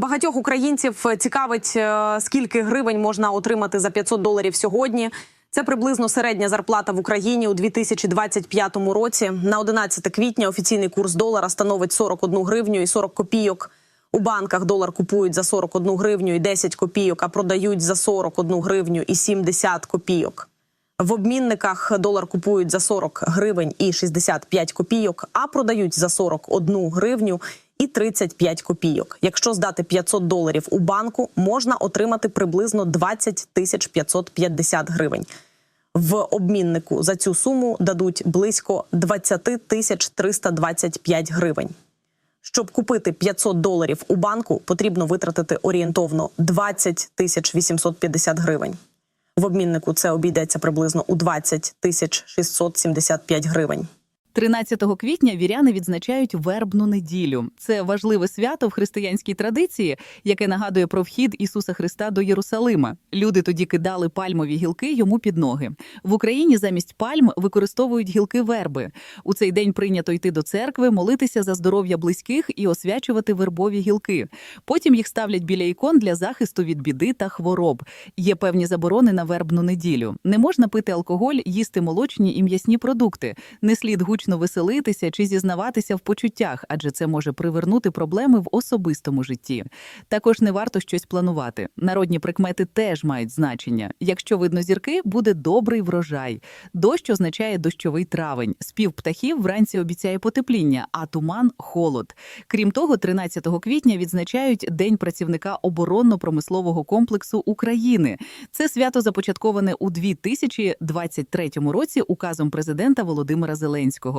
Багатьох українців цікавить, е, скільки гривень можна отримати за 500 доларів сьогодні. Це приблизно середня зарплата в Україні у 2025 році. На 11 квітня офіційний курс долара становить 41 гривню і 40 копійок. У банках долар купують за 41 гривню і 10 копійок, а продають за 41 гривню і 70 копійок. В обмінниках долар купують за 40 гривень і 65 копійок, а продають за 41 гривню і 35 копійок. Якщо здати 500 доларів у банку, можна отримати приблизно 20 тисяч 550 гривень. В обміннику за цю суму дадуть близько 20 тисяч 325 гривень. Щоб купити 500 доларів у банку, потрібно витратити орієнтовно 20 тисяч 850 гривень. В обміннику це обійдеться приблизно у 20 тисяч 675 гривень. 13 квітня віряни відзначають вербну неділю. Це важливе свято в християнській традиції, яке нагадує про вхід Ісуса Христа до Єрусалима. Люди тоді кидали пальмові гілки йому під ноги. В Україні замість пальм використовують гілки верби. У цей день прийнято йти до церкви, молитися за здоров'я близьких і освячувати вербові гілки. Потім їх ставлять біля ікон для захисту від біди та хвороб. Є певні заборони на вербну неділю. Не можна пити алкоголь, їсти молочні і м'ясні продукти. Не слід гучно веселитися чи зізнаватися в почуттях, адже це може привернути проблеми в особистому житті. Також не варто щось планувати. Народні прикмети теж мають значення. Якщо видно зірки, буде добрий врожай. Дощ означає дощовий травень. Спів птахів вранці обіцяє потепління, а туман холод. Крім того, 13 квітня відзначають День працівника оборонно-промислового комплексу України. Це свято започатковане у 2023 році указом президента Володимира Зеленського.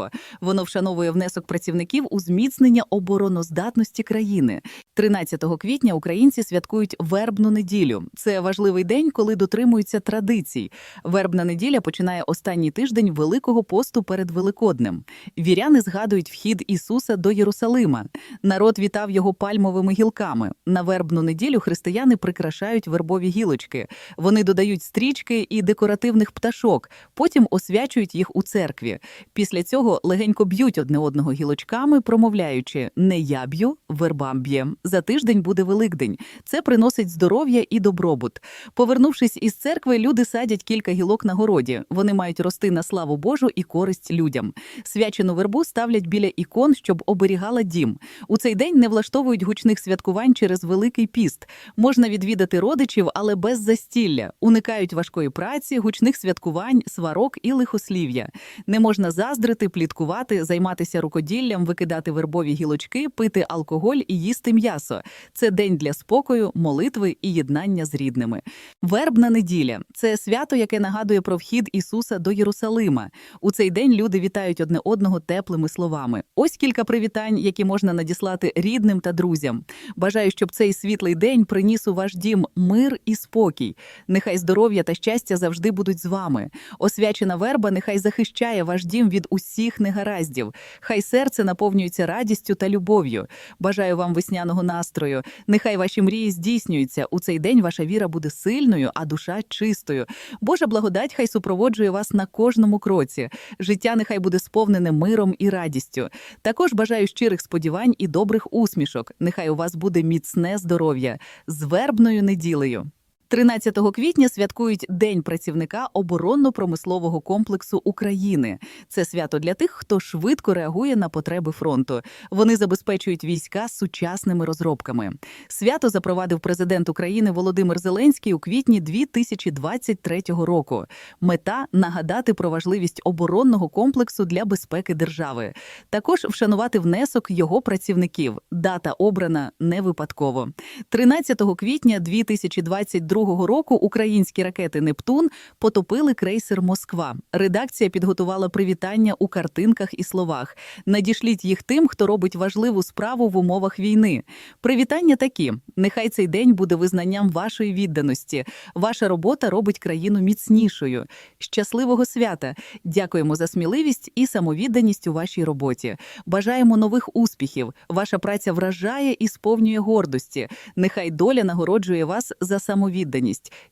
Воно вшановує внесок працівників у зміцнення обороноздатності країни. 13 квітня українці святкують вербну неділю. Це важливий день, коли дотримуються традицій. Вербна неділя починає останній тиждень Великого посту перед Великоднем. Віряни згадують вхід Ісуса до Єрусалима. Народ вітав його пальмовими гілками. На вербну неділю християни прикрашають вербові гілочки. Вони додають стрічки і декоративних пташок, потім освячують їх у церкві. Після цього легенько б'ють одне одного гілочками, промовляючи не я б'ю, вербам б'є. За тиждень буде Великдень. Це приносить здоров'я і добробут. Повернувшись із церкви, люди садять кілька гілок на городі. Вони мають рости на славу Божу і користь людям. Свячену вербу ставлять біля ікон, щоб оберігала дім. У цей день не влаштовують гучних святкувань через великий піст. Можна відвідати родичів, але без застілля. Уникають важкої праці, гучних святкувань, сварок і лихослів'я. Не можна заздрити, пліткувати, займатися рукоділлям, викидати вербові гілочки, пити алкоголь і їсти м'ясо. Це день для спокою, молитви і єднання з рідними. Вербна неділя це свято, яке нагадує про вхід Ісуса до Єрусалима. У цей день люди вітають одне одного теплими словами. Ось кілька привітань, які можна надіслати рідним та друзям. Бажаю, щоб цей світлий день приніс у ваш дім мир і спокій. Нехай здоров'я та щастя завжди будуть з вами. Освячена верба нехай захищає ваш дім від усіх негараздів. Хай серце наповнюється радістю та любов'ю. Бажаю вам весняного настрою. Нехай ваші мрії здійснюються. У цей день ваша віра буде сильною, а душа чистою. Божа благодать хай супроводжує вас на кожному кроці. Життя нехай буде сповнене миром і радістю. Також бажаю щирих сподівань і добрих усмішок. Нехай у вас буде міцне здоров'я з вербною неділею. 13 квітня святкують День працівника оборонно-промислового комплексу України. Це свято для тих, хто швидко реагує на потреби фронту. Вони забезпечують війська сучасними розробками. Свято запровадив президент України Володимир Зеленський у квітні 2023 року. Мета нагадати про важливість оборонного комплексу для безпеки держави. Також вшанувати внесок його працівників. Дата обрана не випадково. 13 квітня 2022 року українські ракети Нептун потопили крейсер Москва. Редакція підготувала привітання у картинках і словах. Надішліть їх тим, хто робить важливу справу в умовах війни. Привітання такі: нехай цей день буде визнанням вашої відданості. Ваша робота робить країну міцнішою. Щасливого свята! Дякуємо за сміливість і самовідданість у вашій роботі. Бажаємо нових успіхів. Ваша праця вражає і сповнює гордості. Нехай доля нагороджує вас за самовідданість.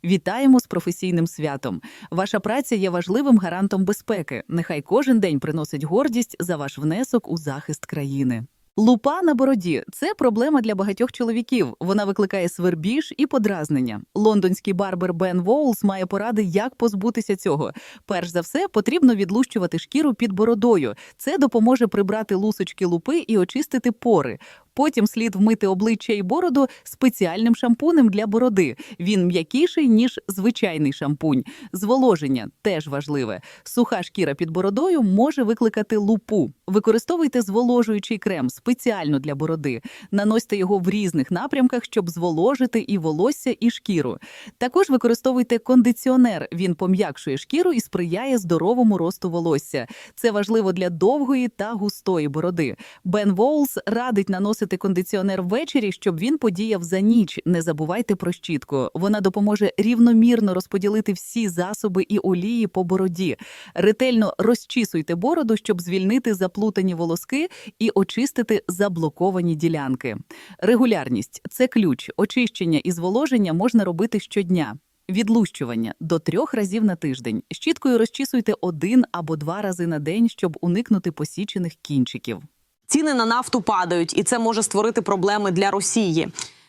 Вітаємо з професійним святом. Ваша праця є важливим гарантом безпеки. Нехай кожен день приносить гордість за ваш внесок у захист країни. Лупа на бороді це проблема для багатьох чоловіків. Вона викликає свербіж і подразнення. Лондонський барбер Бен Воулс має поради, як позбутися цього. Перш за все, потрібно відлущувати шкіру під бородою. Це допоможе прибрати лусочки лупи і очистити пори. Потім слід вмити обличчя і бороду спеціальним шампунем для бороди. Він м'якіший ніж звичайний шампунь. Зволоження теж важливе. Суха шкіра під бородою може викликати лупу. Використовуйте зволожуючий крем спеціально для бороди. Наносьте його в різних напрямках, щоб зволожити і волосся, і шкіру. Також використовуйте кондиціонер. Він пом'якшує шкіру і сприяє здоровому росту волосся. Це важливо для довгої та густої бороди. Бен Воулс радить наносити кондиціонер ввечері, щоб він подіяв за ніч. Не забувайте про щітку. Вона допоможе рівномірно розподілити всі засоби і олії по бороді. Ретельно розчісуйте бороду, щоб звільнити заплутані волоски і очистити заблоковані ділянки. Регулярність це ключ. Очищення і зволоження можна робити щодня. Відлущування до трьох разів на тиждень. Щіткою розчісуйте один або два рази на день, щоб уникнути посічених кінчиків. Ціни на нафту падають, і це може створити проблеми для Росії.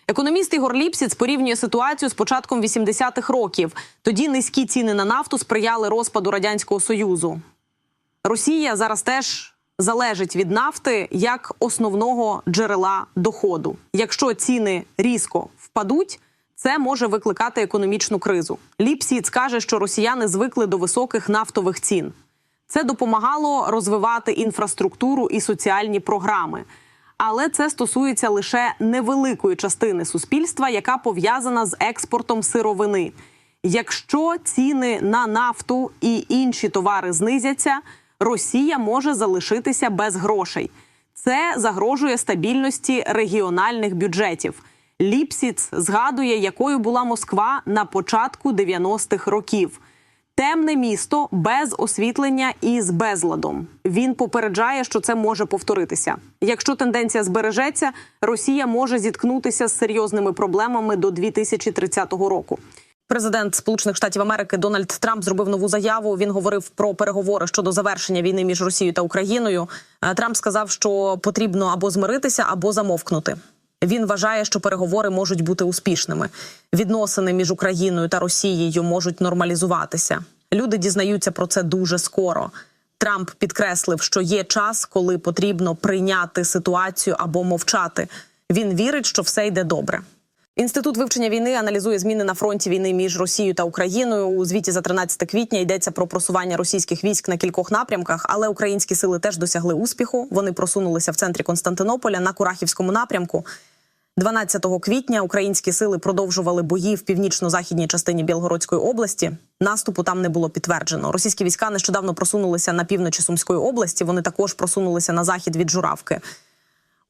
Економіст Ігор Ліпсіц порівнює ситуацію з початком 80-х років. Тоді низькі ціни на нафту сприяли розпаду радянського союзу. Росія зараз теж залежить від нафти як основного джерела доходу. Якщо ціни різко впадуть, це може викликати економічну кризу. Ліпсіц каже, що росіяни звикли до високих нафтових цін. Це допомагало розвивати інфраструктуру і соціальні програми. Але це стосується лише невеликої частини суспільства, яка пов'язана з експортом сировини. Якщо ціни на нафту і інші товари знизяться, Росія може залишитися без грошей. Це загрожує стабільності регіональних бюджетів. Ліпсіц згадує, якою була Москва на початку 90-х років. Темне місто без освітлення і з безладом. Він попереджає, що це може повторитися. Якщо тенденція збережеться, Росія може зіткнутися з серйозними проблемами до 2030 року. Президент Сполучених Штатів Америки Дональд Трамп зробив нову заяву. Він говорив про переговори щодо завершення війни між Росією та Україною. Е, Трамп сказав, що потрібно або змиритися, або замовкнути. Він вважає, що переговори можуть бути успішними. Відносини між Україною та Росією можуть нормалізуватися. Люди дізнаються про це дуже скоро. Трамп підкреслив, що є час, коли потрібно прийняти ситуацію або мовчати. Він вірить, що все йде добре. Інститут вивчення війни аналізує зміни на фронті війни між Росією та Україною. У звіті за 13 квітня йдеться про просування російських військ на кількох напрямках, але українські сили теж досягли успіху. Вони просунулися в центрі Константинополя на Курахівському напрямку. 12 квітня українські сили продовжували бої в північно-західній частині Білгородської області. Наступу там не було підтверджено. Російські війська нещодавно просунулися на півночі Сумської області. Вони також просунулися на захід від Журавки.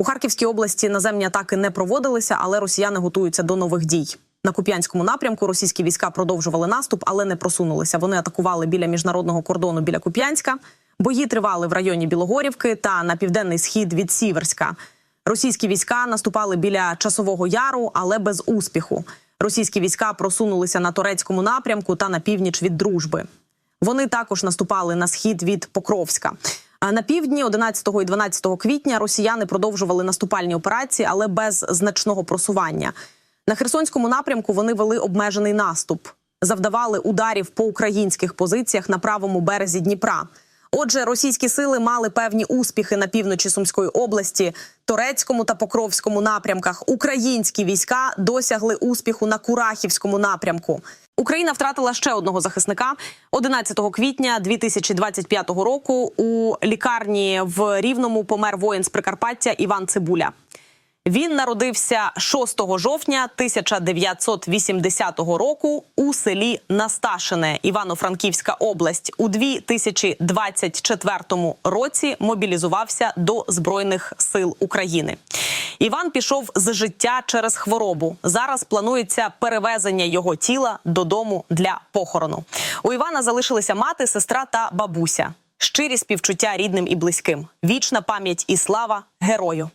У Харківській області наземні атаки не проводилися, але росіяни готуються до нових дій. На Куп'янському напрямку російські війська продовжували наступ, але не просунулися. Вони атакували біля міжнародного кордону біля Куп'янська. Бої тривали в районі Білогорівки та на південний схід від Сіверська. Російські війська наступали біля часового яру, але без успіху. Російські війська просунулися на турецькому напрямку та на північ від дружби. Вони також наступали на схід від Покровська. А на півдні 11 і 12 квітня росіяни продовжували наступальні операції, але без значного просування. На Херсонському напрямку вони вели обмежений наступ, завдавали ударів по українських позиціях на правому березі Дніпра. Отже, російські сили мали певні успіхи на півночі Сумської області, Торецькому та Покровському напрямках. Українські війська досягли успіху на Курахівському напрямку. Україна втратила ще одного захисника 11 квітня 2025 року. У лікарні в Рівному помер воїн з Прикарпаття Іван Цибуля. Він народився 6 жовтня 1980 року у селі Насташине, Івано-Франківська область. У 2024 році мобілізувався до Збройних сил України. Іван пішов з життя через хворобу. Зараз планується перевезення його тіла додому для похорону. У Івана залишилися мати, сестра та бабуся. Щирі співчуття рідним і близьким. Вічна пам'ять і слава герою.